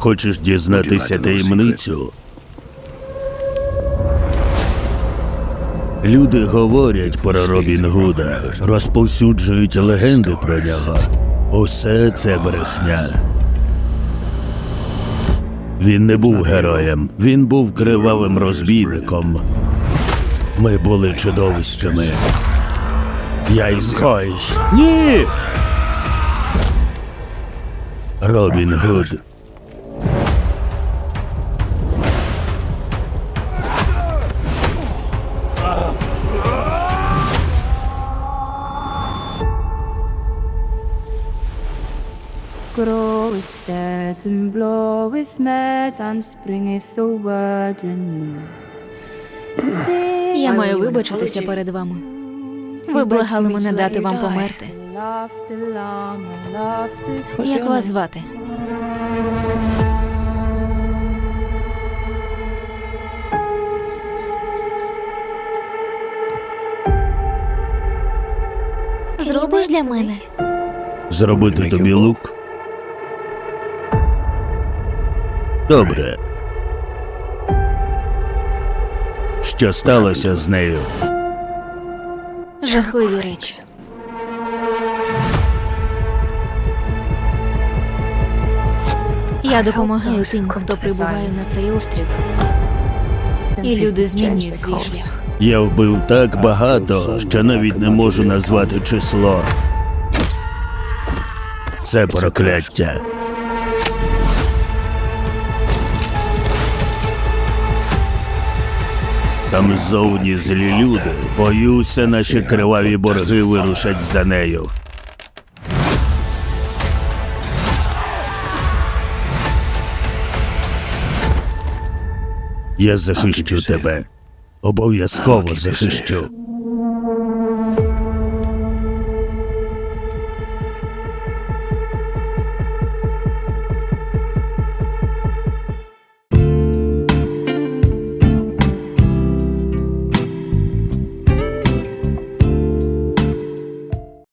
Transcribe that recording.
Хочеш дізнатися таємницю? Люди говорять про Робін Гуда, розповсюджують легенди про нього. Усе це брехня. Він не був героєм, він був кривавим розбійником. Ми були чудовиськами. Я ізгой. Ні. Робін Гуд. Groweth sad and bloweth mad and springeth the word anew. Я маю вибачитися перед вами. Ви благали мене дати вам померти. Як вас звати? Зробиш для мене? Зробити тобі лук? Добре. Що сталося з нею? Жахливі речі. Я допомагаю тим, хто прибуває на цей острів. І люди змінюють свій шлях. Я вбив так багато, що навіть не можу назвати число. Це прокляття. Там ззовні злі люди. Боюся, наші криваві борги вирушать за нею. Я захищу тебе. Обов'язково захищу.